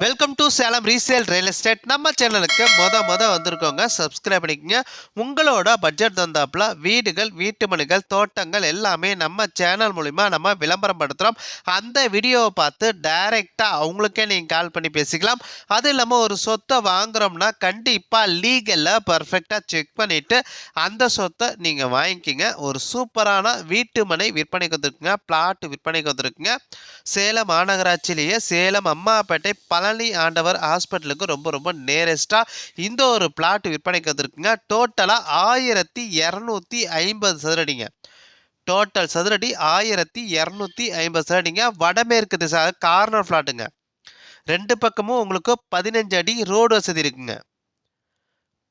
Welcome to Salem resale real estate நம்ம சேனலுக்கு மொத மொத வந்திருக்கோங்க சப்ஸ்கிரைப் பண்ணிக்கங்க. உங்களோட பட்ஜெட் தந்தாப்புல வீடுகள் வீட்டுமனைகள் தோட்டங்கள் எல்லாமே நம்ம சேனல் மூலிமா நம்ம விளம்பரம் படுத்துகிறோம் அந்த வீடியோவை பார்த்து டைரெக்டாக அவங்களுக்கே நீங்கள் கால் பண்ணி பேசிக்கலாம். அது இல்லாமல் ஒரு சொத்தை வாங்குறோம்னா கண்டிப்பாக லீகலில் பர்ஃபெக்டாக செக் பண்ணிவிட்டு அந்த சொத்தை நீங்கள் வாங்கிக்கிங்க. ஒரு சூப்பரான வீட்டு மனை விற்பனைக்கு வந்திருக்குங்க. பிளாட் விற்பனைக்கு வந்திருக்குங்க. சேலம் மாநகராட்சியிலேயே சேலம் அம்மாப்பேட்டை பழனி ஆண்டவர் ஹாஸ்பிட்டலுக்கு ரொம்ப ரொம்ப நேரஸ்ட்டாக இந்த ஒரு பிளாட் விற்பனைக்கு வந்துருக்குங்க. டோட்டலாக ஆயிரத்தி இரநூத்தி ஐம்பது சதுரடிங்க. டோட்டல் சதுரடி ஆயிரத்தி இரநூத்தி ஐம்பது சதுரடிங்க. வடமேற்கு திசை கார்னர் ஃப்ளாட்டுங்க ரெண்டு பக்கமும் உங்களுக்கு பதினஞ்சு அடி ரோடு வசதி இருக்குங்க.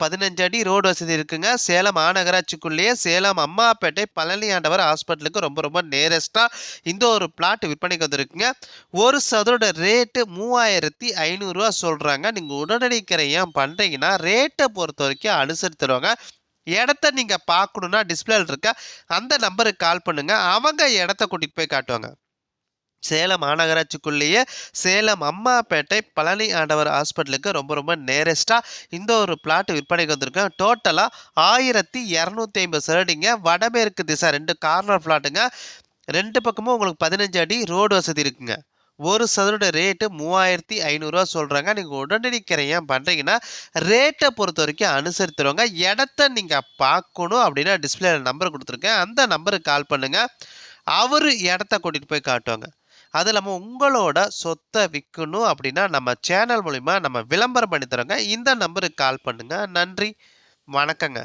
பதினஞ்சு அடி ரோடு வசதி இருக்குங்க. சேலம் மாநகராட்சிக்குள்ளேயே சேலம் அம்மாப்பேட்டை பழனி ஆண்டவர் ஹாஸ்பிட்டலுக்கு ரொம்ப ரொம்ப நேரஸ்ட்டாக இந்த ஒரு பிளாட் விற்பனைக்கு வந்திருக்குங்க. ஒரு சதுரோட ரேட்டு மூவாயிரத்தி ஐநூறுரூவா சொல்கிறாங்க நீங்கள் உடனடி கிரையம் பண்ணுறீங்கன்னா ரேட்டை பொறுத்த வரைக்கும் அனுசரித்துருவாங்க இடத்த நீங்கள் பார்க்கணுன்னா டிஸ்பிளேல இருக்க அந்த நம்பருக்கு கால் பண்ணுங்கள் அவங்க இடத்த கூட்டிகிட்டு போய் காட்டுவாங்க. சேலம் மாநகராட்சிக்குள்ளேயே சேலம் அம்மாப்பேட்டை பழனி ஆண்டவர் ஹாஸ்பிட்டலுக்கு ரொம்ப ரொம்ப நேரஸ்ட்டாக இந்த ஒரு பிளாட் விற்பனைக்கு வந்திருக்கேன். டோட்டலாக ஆயிரத்தி இரநூத்தி ஐம்பது சரடிங்க. வடமேற்கு திசை ரெண்டு கார்னர் பிளாட்டுங்க. ரெண்டு பக்கமும் உங்களுக்கு பதினஞ்சு அடி ரோடு வசதி இருக்குங்க. ஒரு சதுரோட ரேட்டு மூவாயிரத்தி ஐநூறுரூவா சொல்கிறாங்க நீங்கள் உடனடி கிரையம் பண்ணுறீங்கன்னா ரேட்டை பொறுத்த வரைக்கும் அனுசரித்துருவாங்க இடத்த நீங்கள் பார்க்கணும் அப்படின்னா டிஸ்பிளேல நம்பர் கொடுத்துருக்கேன். அந்த நம்பருக்கு கால் பண்ணுங்கள் அவர் இடத்த கூட்டிகிட்டு போய் காட்டுவாங்க. அது இல்லாமல் உங்களோட சொத்தை விற்கணும் அப்படின்னா நம்ம சேனல் மூலிமா நம்ம விளம்பரம் பண்ணி தரோங்க. இந்த நம்பருக்கு கால் பண்ணுங்கள் நன்றி. வணக்கங்க.